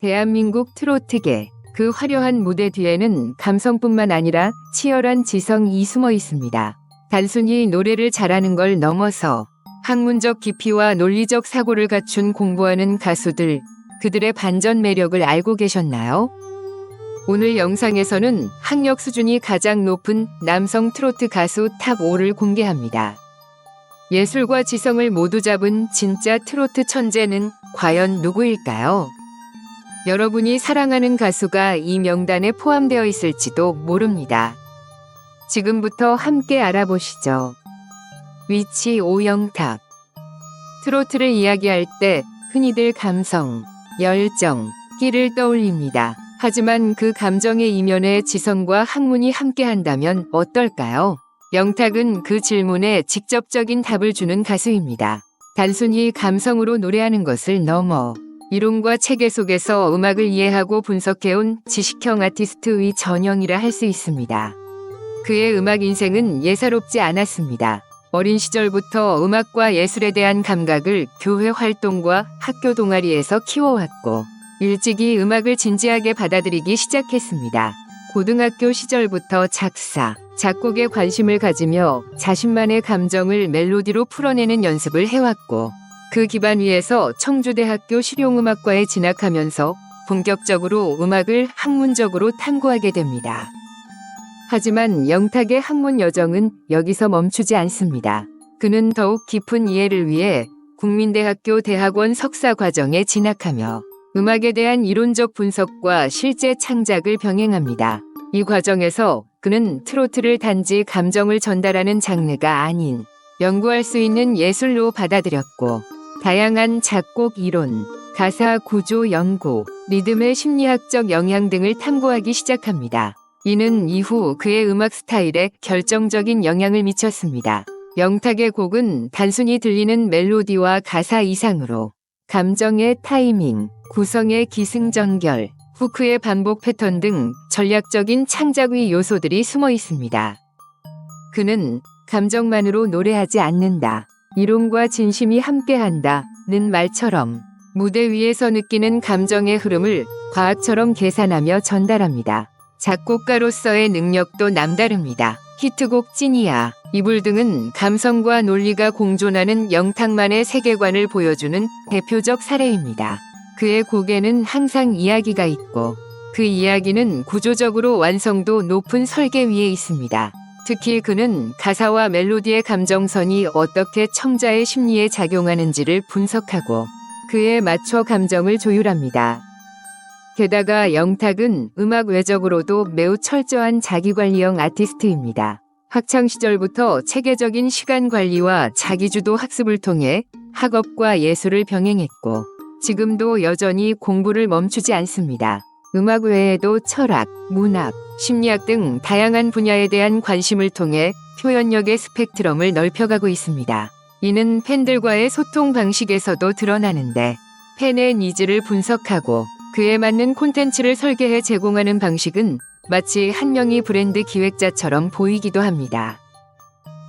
대한민국 트로트계 그 화려한 무대 뒤에는 감성뿐만 아니라 치열한 지성이 숨어 있습니다. 단순히 노래를 잘하는 걸 넘어서 학문적 깊이와 논리적 사고를 갖춘 공부하는 가수들, 그들의 반전 매력을 알고 계셨나요? 오늘 영상에서는 학력 수준이 가장 높은 남성 트로트 가수 탑 5를 공개합니다. 예술과 지성을 모두 잡은 진짜 트로트 천재는 과연 누구일까요? 여러분이 사랑하는 가수가 이 명단에 포함되어 있을지도 모릅니다. 지금부터 함께 알아보시죠. 위치 오영탁 트로트를 이야기할 때 흔히들 감성, 열정, 끼를 떠올립니다. 하지만 그 감정의 이면에 지성과 학문이 함께한다면 어떨까요? 영탁은 그 질문에 직접적인 답을 주는 가수입니다. 단순히 감성으로 노래하는 것을 넘어 이론과 체계 속에서 음악을 이해하고 분석해온 지식형 아티스트의 전형이라 할 수 있습니다. 그의 음악 인생은 예사롭지 않았습니다. 어린 시절부터 음악과 예술에 대한 감각을 교회 활동과 학교 동아리에서 키워왔고 일찍이 음악을 진지하게 받아들이기 시작했습니다. 고등학교 시절부터 작사, 작곡에 관심을 가지며 자신만의 감정을 멜로디로 풀어내는 연습을 해왔고 그 기반 위에서 청주대학교 실용음악과에 진학하면서 본격적으로 음악을 학문적으로 탐구하게 됩니다. 하지만 영탁의 학문 여정은 여기서 멈추지 않습니다. 그는 더욱 깊은 이해를 위해 국민대학교 대학원 석사 과정에 진학하며 음악에 대한 이론적 분석과 실제 창작을 병행합니다. 이 과정에서 그는 트로트를 단지 감정을 전달하는 장르가 아닌 연구할 수 있는 예술로 받아들였고 다양한 작곡 이론, 가사 구조 연구, 리듬의 심리학적 영향 등을 탐구하기 시작합니다. 이는 이후 그의 음악 스타일에 결정적인 영향을 미쳤습니다. 영탁의 곡은 단순히 들리는 멜로디와 가사 이상으로 감정의 타이밍, 구성의 기승전결, 후크의 반복 패턴 등 전략적인 창작의 요소들이 숨어 있습니다. 그는 감정만으로 노래하지 않는다. 이론과 진심이 함께한다 는 말처럼 무대 위에서 느끼는 감정의 흐름을 과학처럼 계산하며 전달합니다. 작곡가로서의 능력도 남다릅니다. 히트곡 찐이야, 이불 등은 감성과 논리가 공존하는 영탁만의 세계관을 보여주는 대표적 사례입니다. 그의 곡에는 항상 이야기가 있고 그 이야기는 구조적으로 완성도 높은 설계 위에 있습니다. 특히 그는 가사와 멜로디의 감정선이 어떻게 청자의 심리에 작용하는지를 분석하고 그에 맞춰 감정을 조율합니다. 게다가 영탁은 음악 외적으로도 매우 철저한 자기관리형 아티스트입니다. 학창 시절부터 체계적인 시간 관리와 자기주도 학습을 통해 학업과 예술을 병행했고 지금도 여전히 공부를 멈추지 않습니다. 음악 외에도 철학, 문학, 심리학 등 다양한 분야에 대한 관심을 통해 표현력의 스펙트럼을 넓혀가고 있습니다. 이는 팬들과의 소통 방식에서도 드러나는데 팬의 니즈를 분석하고 그에 맞는 콘텐츠를 설계해 제공하는 방식은 마치 한 명이 브랜드 기획자처럼 보이기도 합니다.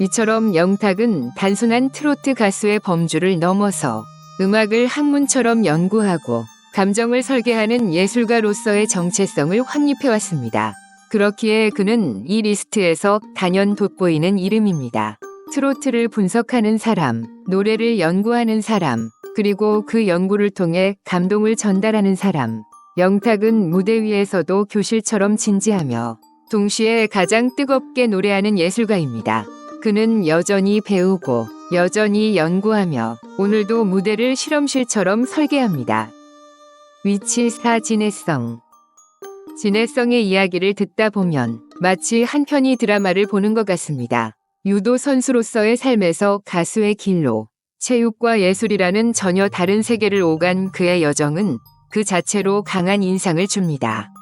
이처럼 영탁은 단순한 트로트 가수의 범주를 넘어서 음악을 학문처럼 연구하고 감정을 설계하는 예술가로서의 정체성을 확립해왔습니다. 그렇기에 그는 이 리스트에서 단연 돋보이는 이름입니다. 트로트를 분석하는 사람, 노래를 연구하는 사람, 그리고 그 연구를 통해 감동을 전달하는 사람. 영탁은 무대 위에서도 교실처럼 진지하며 동시에 가장 뜨겁게 노래하는 예술가입니다. 그는 여전히 배우고 여전히 연구하며 오늘도 무대를 실험실처럼 설계합니다. 위치 4 진해성 진해성의 이야기를 듣다 보면 마치 한 편의 드라마를 보는 것 같습니다. 유도 선수로서의 삶에서 가수의 길로 체육과 예술이라는 전혀 다른 세계를 오간 그의 여정은 그 자체로 강한 인상을 줍니다.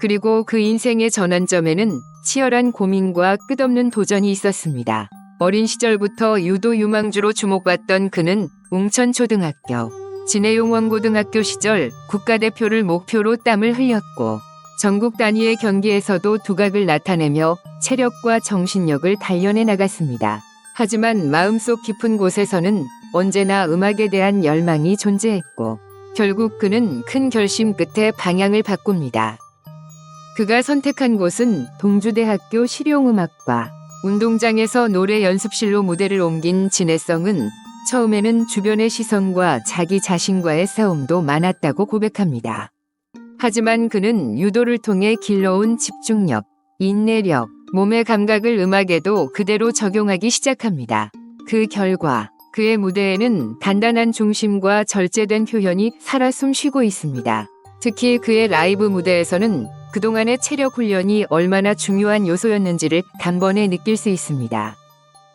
그리고 그 인생의 전환점에는 치열한 고민과 끝없는 도전이 있었습니다. 어린 시절부터 유도 유망주로 주목받던 그는 웅천초등학교, 진해용원고등학교 시절 국가대표를 목표로 땀을 흘렸고 전국 단위의 경기에서도 두각을 나타내며 체력과 정신력을 단련해 나갔습니다. 하지만 마음속 깊은 곳에서는 언제나 음악에 대한 열망이 존재했고 결국 그는 큰 결심 끝에 방향을 바꿉니다. 그가 선택한 곳은 동주대학교 실용음악과 운동장에서 노래 연습실로 무대를 옮긴 진해성은 처음에는 주변의 시선과 자기 자신과의 싸움도 많았다고 고백합니다. 하지만 그는 유도를 통해 길러온 집중력, 인내력, 몸의 감각을 음악에도 그대로 적용하기 시작합니다. 그 결과 그의 무대에는 단단한 중심과 절제된 표현이 살아 숨쉬고 있습니다. 특히 그의 라이브 무대에서는 그동안의 체력 훈련이 얼마나 중요한 요소였는지를 단번에 느낄 수 있습니다.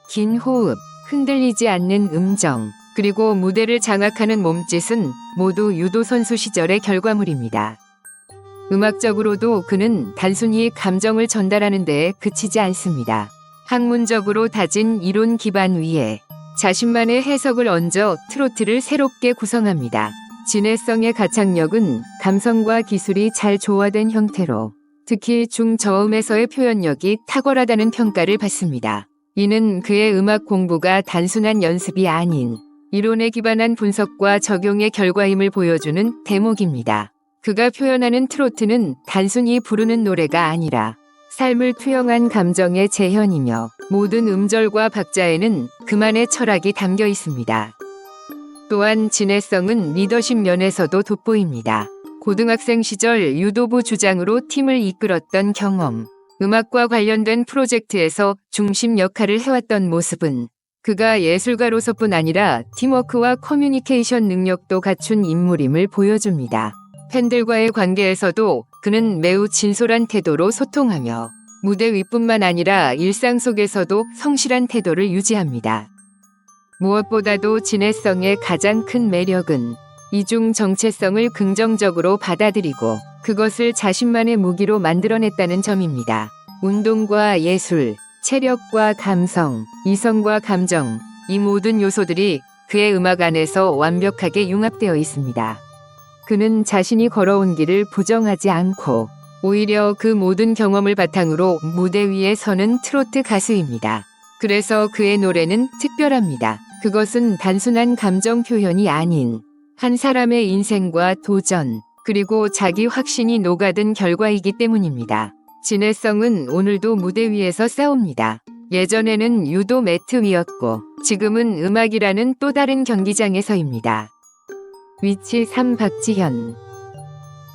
긴 호흡, 흔들리지 않는 음정, 그리고 무대를 장악하는 몸짓은 모두 유도 선수 시절의 결과물입니다. 음악적으로도 그는 단순히 감정을 전달하는 데에 그치지 않습니다. 학문적으로 다진 이론 기반 위에 자신만의 해석을 얹어 트로트를 새롭게 구성합니다. 진해성의 가창력은 감성과 기술이 잘 조화된 형태로 특히 중저음에서의 표현력이 탁월하다는 평가를 받습니다. 이는 그의 음악 공부가 단순한 연습이 아닌 이론에 기반한 분석과 적용의 결과임을 보여주는 대목입니다. 그가 표현하는 트로트는 단순히 부르는 노래가 아니라 삶을 투영한 감정의 재현이며 모든 음절과 박자에는 그만의 철학이 담겨 있습니다. 또한 진해성은 리더십 면에서도 돋보입니다. 고등학생 시절 유도부 주장으로 팀을 이끌었던 경험, 음악과 관련된 프로젝트에서 중심 역할을 해왔던 모습은 그가 예술가로서뿐 아니라 팀워크와 커뮤니케이션 능력도 갖춘 인물임을 보여줍니다. 팬들과의 관계에서도 그는 매우 진솔한 태도로 소통하며 무대 위뿐만 아니라 일상 속에서도 성실한 태도를 유지합니다. 무엇보다도 진해성의 가장 큰 매력은 이중 정체성을 긍정적으로 받아들이고 그것을 자신만의 무기로 만들어냈다는 점입니다. 운동과 예술, 체력과 감성, 이성과 감정, 이 모든 요소들이 그의 음악 안에서 완벽하게 융합되어 있습니다. 그는 자신이 걸어온 길을 부정하지 않고 오히려 그 모든 경험을 바탕으로 무대 위에 서는 트로트 가수입니다. 그래서 그의 노래는 특별합니다. 그것은 단순한 감정 표현이 아닌 한 사람의 인생과 도전, 그리고 자기 확신이 녹아든 결과이기 때문입니다. 진해성은 오늘도 무대 위에서 싸웁니다. 예전에는 유도 매트 위였고 지금은 음악이라는 또 다른 경기장에서입니다. 위치 3 박지현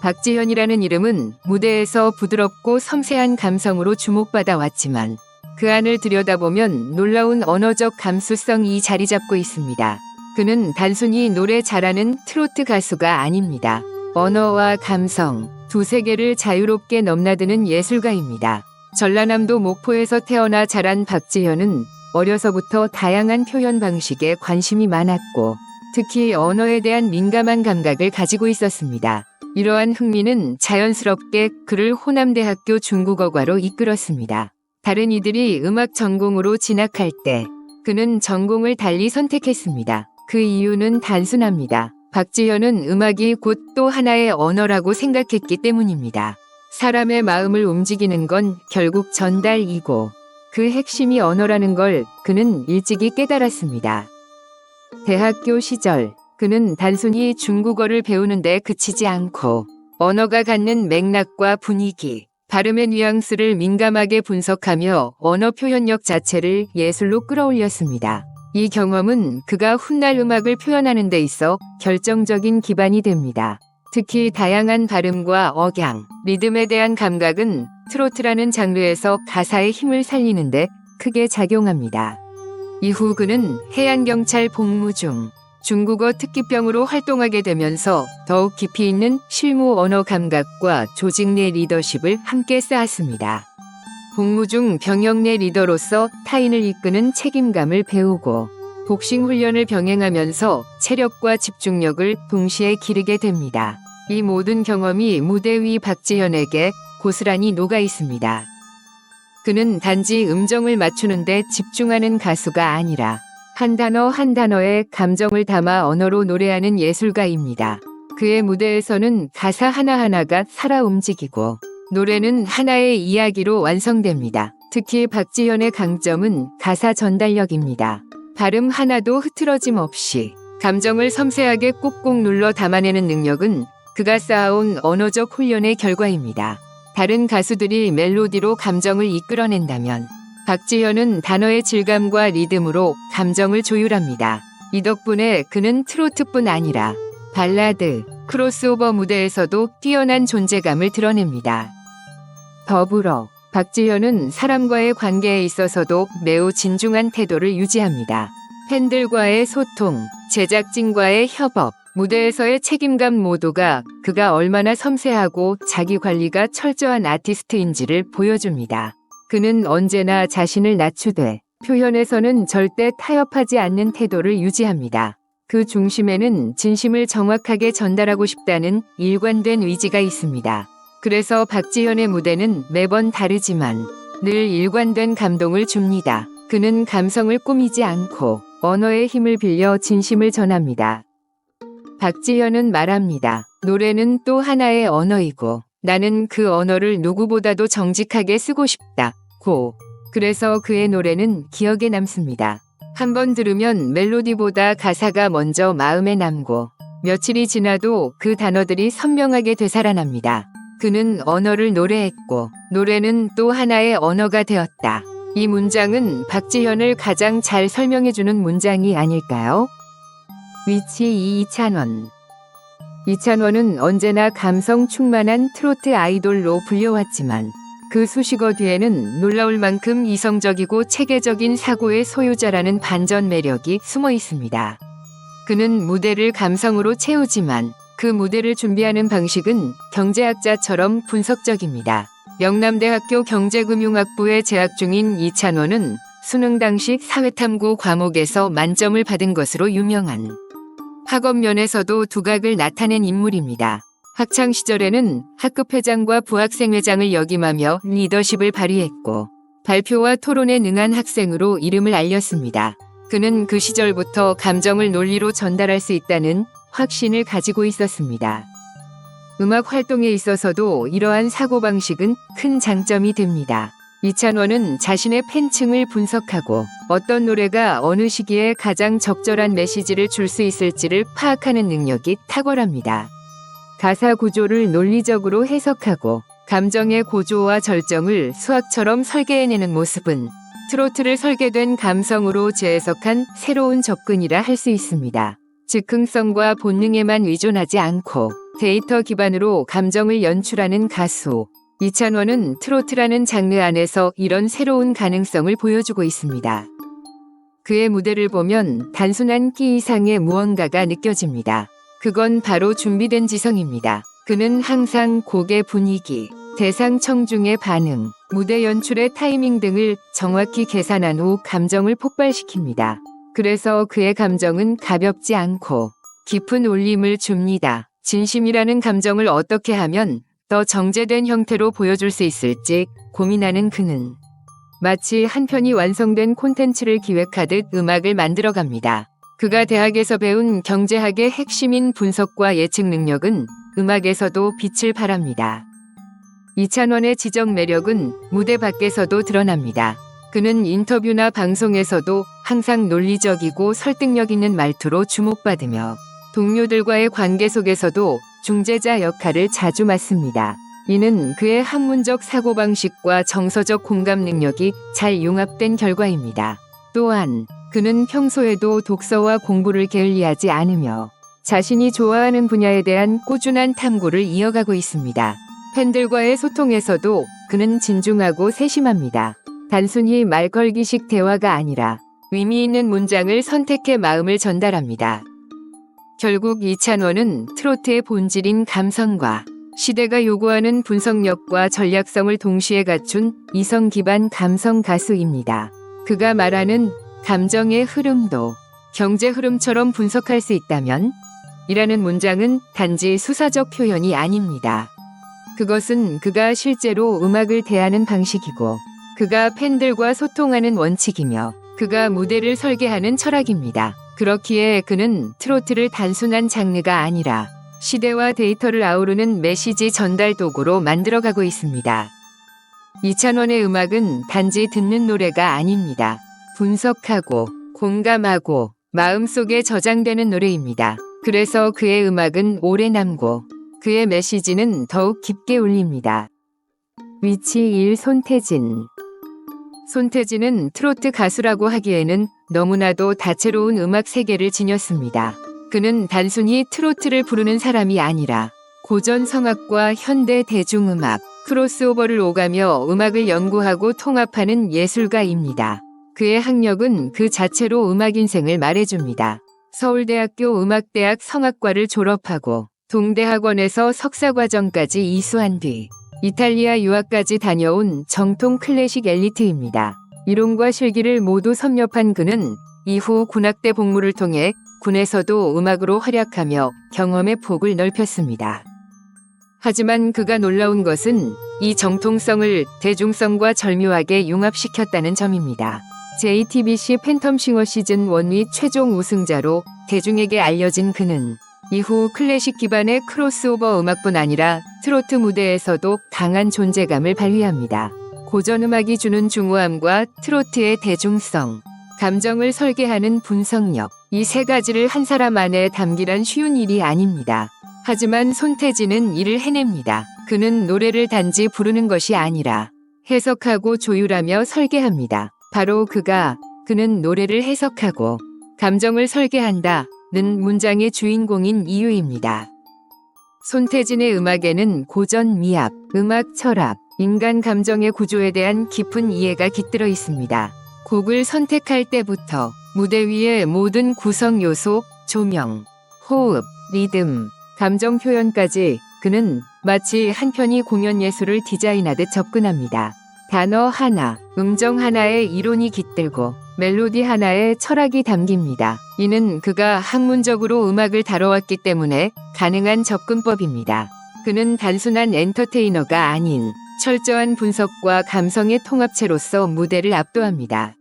박지현이라는 이름은 무대에서 부드럽고 섬세한 감성으로 주목받아 왔지만 그 안을 들여다보면 놀라운 언어적 감수성이 자리 잡고 있습니다. 그는 단순히 노래 잘하는 트로트 가수가 아닙니다. 언어와 감성, 두 세계를 자유롭게 넘나드는 예술가입니다. 전라남도 목포에서 태어나 자란 박지현은 어려서부터 다양한 표현 방식에 관심이 많았고 특히 언어에 대한 민감한 감각을 가지고 있었습니다. 이러한 흥미는 자연스럽게 그를 호남대학교 중국어과로 이끌었습니다. 다른 이들이 음악 전공으로 진학할 때 그는 전공을 달리 선택했습니다. 그 이유는 단순합니다. 박지현은 음악이 곧 또 하나의 언어라고 생각했기 때문입니다. 사람의 마음을 움직이는 건 결국 전달이고 그 핵심이 언어라는 걸 그는 일찍이 깨달았습니다. 대학교 시절 그는 단순히 중국어를 배우는데 그치지 않고 언어가 갖는 맥락과 분위기, 발음의 뉘앙스를 민감하게 분석하며 언어 표현력 자체를 예술로 끌어올렸습니다. 이 경험은 그가 훗날 음악을 표현하는 데 있어 결정적인 기반이 됩니다. 특히 다양한 발음과 억양, 리듬에 대한 감각은 트로트라는 장르에서 가사의 힘을 살리는데 크게 작용합니다. 이후 그는 해안경찰 복무 중 중국어 특기병으로 활동하게 되면서 더욱 깊이 있는 실무 언어 감각과 조직 내 리더십을 함께 쌓았습니다. 복무 중 병역 내 리더로서 타인을 이끄는 책임감을 배우고 복싱 훈련을 병행하면서 체력과 집중력을 동시에 기르게 됩니다. 이 모든 경험이 무대 위 박지현에게 고스란히 녹아 있습니다. 그는 단지 음정을 맞추는데 집중하는 가수가 아니라 한 단어 한 단어에 감정을 담아 언어로 노래하는 예술가입니다. 그의 무대에서는 가사 하나하나가 살아 움직이고 노래는 하나의 이야기로 완성됩니다. 특히 박지현의 강점은 가사 전달력입니다. 발음 하나도 흐트러짐 없이 감정을 섬세하게 꾹꾹 눌러 담아내는 능력은 그가 쌓아온 언어적 훈련의 결과입니다. 다른 가수들이 멜로디로 감정을 이끌어낸다면 박지현은 단어의 질감과 리듬으로 감정을 조율합니다. 이 덕분에 그는 트로트뿐 아니라 발라드, 크로스오버 무대에서도 뛰어난 존재감을 드러냅니다. 더불어 박지현은 사람과의 관계에 있어서도 매우 진중한 태도를 유지합니다. 팬들과의 소통, 제작진과의 협업, 무대에서의 책임감 모두가 그가 얼마나 섬세하고 자기 관리가 철저한 아티스트인지를 보여줍니다. 그는 언제나 자신을 낮추되 표현에서는 절대 타협하지 않는 태도를 유지합니다. 그 중심에는 진심을 정확하게 전달하고 싶다는 일관된 의지가 있습니다. 그래서 박지현의 무대는 매번 다르지만 늘 일관된 감동을 줍니다. 그는 감성을 꾸미지 않고 언어의 힘을 빌려 진심을 전합니다. 박지현은 말합니다. 노래는 또 하나의 언어이고 나는 그 언어를 누구보다도 정직하게 쓰고 싶다. 고. 그래서 그의 노래는 기억에 남습니다. 한 번 들으면 멜로디보다 가사가 먼저 마음에 남고 며칠이 지나도 그 단어들이 선명하게 되살아납니다. 그는 언어를 노래했고 노래는 또 하나의 언어가 되었다. 이 문장은 박지현을 가장 잘 설명해주는 문장이 아닐까요? 위치 이찬원 이찬원은 언제나 감성 충만한 트로트 아이돌로 불려왔지만 그 수식어 뒤에는 놀라울 만큼 이성적이고 체계적인 사고의 소유자라는 반전 매력이 숨어 있습니다. 그는 무대를 감성으로 채우지만 그 무대를 준비하는 방식은 경제학자처럼 분석적입니다. 영남대학교 경제금융학부에 재학 중인 이찬원은 수능 당시 사회탐구 과목에서 만점을 받은 것으로 유명한 학업 면에서도 두각을 나타낸 인물입니다. 학창 시절에는 학급 회장과 부학생 회장을 역임하며 리더십을 발휘했고 발표와 토론에 능한 학생으로 이름을 알렸습니다. 그는 그 시절부터 감정을 논리로 전달할 수 있다는 확신을 가지고 있었습니다. 음악 활동에 있어서도 이러한 사고방식은 큰 장점이 됩니다. 이찬원은 자신의 팬층을 분석하고 어떤 노래가 어느 시기에 가장 적절한 메시지를 줄 수 있을지를 파악하는 능력이 탁월합니다. 가사 구조를 논리적으로 해석하고 감정의 고조와 절정을 수학처럼 설계해내는 모습은 트로트를 설계된 감성으로 재해석한 새로운 접근이라 할 수 있습니다. 즉흥성과 본능에만 의존하지 않고 데이터 기반으로 감정을 연출하는 가수. 이찬원은 트로트라는 장르 안에서 이런 새로운 가능성을 보여주고 있습니다. 그의 무대를 보면 단순한 키 이상의 무언가가 느껴집니다. 그건 바로 준비된 지성입니다. 그는 항상 곡의 분위기, 대상 청중의 반응, 무대 연출의 타이밍 등을 정확히 계산한 후 감정을 폭발시킵니다. 그래서 그의 감정은 가볍지 않고 깊은 울림을 줍니다. 진심이라는 감정을 어떻게 하면 더 정제된 형태로 보여줄 수 있을지 고민하는 그는 마치 한 편이 완성된 콘텐츠를 기획하듯 음악을 만들어 갑니다. 그가 대학에서 배운 경제학의 핵심인 분석과 예측 능력은 음악에서도 빛을 발합니다. 이찬원의 지적 매력은 무대 밖에서도 드러납니다. 그는 인터뷰나 방송에서도 항상 논리적이고 설득력 있는 말투로 주목받으며 동료들과의 관계 속에서도 중재자 역할을 자주 맡습니다. 이는 그의 학문적 사고방식과 정서적 공감 능력이 잘 융합된 결과입니다. 또한 그는 평소에도 독서와 공부를 게을리하지 않으며 자신이 좋아하는 분야에 대한 꾸준한 탐구를 이어가고 있습니다. 팬들과의 소통에서도 그는 진중하고 세심합니다. 단순히 말걸기식 대화가 아니라 의미 있는 문장을 선택해 마음을 전달합니다. 결국 이찬원은 트로트의 본질인 감성과 시대가 요구하는 분석력과 전략성을 동시에 갖춘 이성 기반 감성 가수입니다. 그가 말하는 감정의 흐름도 경제 흐름처럼 분석할 수 있다면 이라는 문장은 단지 수사적 표현이 아닙니다. 그것은 그가 실제로 음악을 대하는 방식이고 그가 팬들과 소통하는 원칙이며 그가 무대를 설계하는 철학입니다. 그렇기에 그는 트로트를 단순한 장르가 아니라 시대와 데이터를 아우르는 메시지 전달 도구로 만들어가고 있습니다. 이찬원의 음악은 단지 듣는 노래가 아닙니다. 분석하고 공감하고 마음속에 저장되는 노래입니다. 그래서 그의 음악은 오래 남고 그의 메시지는 더욱 깊게 울립니다. 위치 1 손태진 손태진은 트로트 가수라고 하기에는 너무나도 다채로운 음악 세계를 지녔습니다. 그는 단순히 트로트를 부르는 사람이 아니라 고전 성악과 현대 대중음악, 크로스오버를 오가며 음악을 연구하고 통합하는 예술가입니다. 그의 학력은 그 자체로 음악 인생을 말해줍니다. 서울대학교 음악대학 성악과를 졸업하고 동대학원에서 석사과정까지 이수한 뒤 이탈리아 유학까지 다녀온 정통 클래식 엘리트입니다. 이론과 실기를 모두 섭렵한 그는 이후 군악대 복무를 통해 군에서도 음악으로 활약하며 경험의 폭을 넓혔습니다. 하지만 그가 놀라운 것은 이 정통성을 대중성과 절묘하게 융합시켰다는 점입니다. JTBC 팬텀싱어 시즌 1및 최종 우승자로 대중에게 알려진 그는 이후 클래식 기반의 크로스오버 음악뿐 아니라 트로트 무대에서도 강한 존재감을 발휘합니다. 고전 음악이 주는 중후함과 트로트의 대중성, 감정을 설계하는 분석력, 이 세 가지를 한 사람 안에 담기란 쉬운 일이 아닙니다. 하지만 손태진은 이를 해냅니다. 그는 노래를 단지 부르는 것이 아니라 해석하고 조율하며 설계합니다. 바로 그가 그는 노래를 해석하고 감정을 설계한다. 는 문장의 주인공인 이유입니다. 손태진의 음악에는 고전 미학, 음악 철학, 인간 감정의 구조에 대한 깊은 이해가 깃들어 있습니다. 곡을 선택할 때부터 무대 위의 모든 구성 요소, 조명, 호흡, 리듬, 감정 표현까지 그는 마치 한 편의 공연 예술을 디자인하듯 접근합니다. 단어 하나, 음정 하나에 이론이 깃들고 멜로디 하나에 철학이 담깁니다. 이는 그가 학문적으로 음악을 다뤄왔기 때문에 가능한 접근법입니다. 그는 단순한 엔터테이너가 아닌 철저한 분석과 감성의 통합체로서 무대를 압도합니다.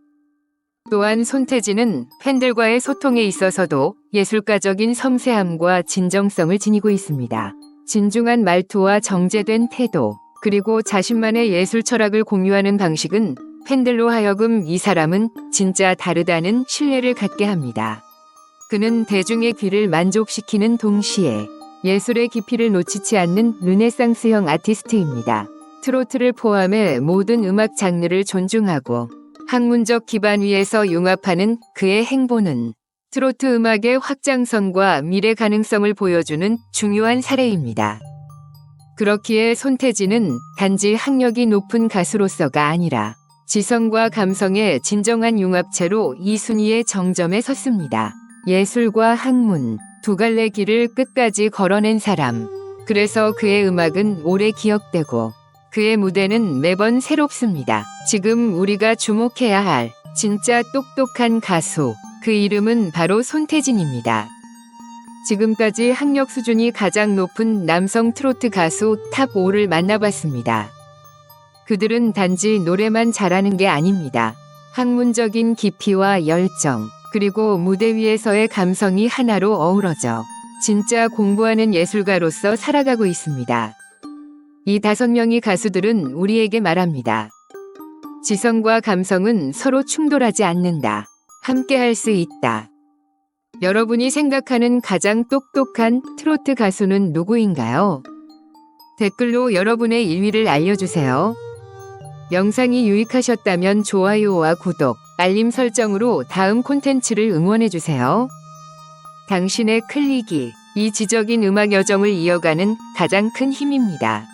또한 손태진은 팬들과의 소통에 있어서도 예술가적인 섬세함과 진정성을 지니고 있습니다. 진중한 말투와 정제된 태도, 그리고 자신만의 예술 철학을 공유하는 방식은 팬들로 하여금 이 사람은 진짜 다르다는 신뢰를 갖게 합니다. 그는 대중의 귀를 만족시키는 동시에 예술의 깊이를 놓치지 않는 르네상스형 아티스트입니다. 트로트를 포함해 모든 음악 장르를 존중하고 학문적 기반 위에서 융합하는 그의 행보는 트로트 음악의 확장성과 미래 가능성을 보여주는 중요한 사례입니다. 그렇기에 손태진은 단지 학력이 높은 가수로서가 아니라 지성과 감성의 진정한 융합체로 이 순위의 정점에 섰습니다. 예술과 학문, 두 갈래 길을 끝까지 걸어낸 사람. 그래서 그의 음악은 오래 기억되고 그의 무대는 매번 새롭습니다. 지금 우리가 주목해야 할 진짜 똑똑한 가수. 그 이름은 바로 손태진입니다. 지금까지 학력 수준이 가장 높은 남성 트로트 가수 탑 5를 만나봤습니다. 그들은 단지 노래만 잘하는 게 아닙니다. 학문적인 깊이와 열정, 그리고 무대 위에서의 감성이 하나로 어우러져 진짜 공부하는 예술가로서 살아가고 있습니다. 이 다섯 명의 가수들은 우리에게 말합니다. 지성과 감성은 서로 충돌하지 않는다. 함께 할 수 있다. 여러분이 생각하는 가장 똑똑한 트로트 가수는 누구인가요? 댓글로 여러분의 1위를 알려주세요. 영상이 유익하셨다면 좋아요와 구독, 알림 설정으로 다음 콘텐츠를 응원해주세요. 당신의 클릭이 이 지적인 음악 여정을 이어가는 가장 큰 힘입니다.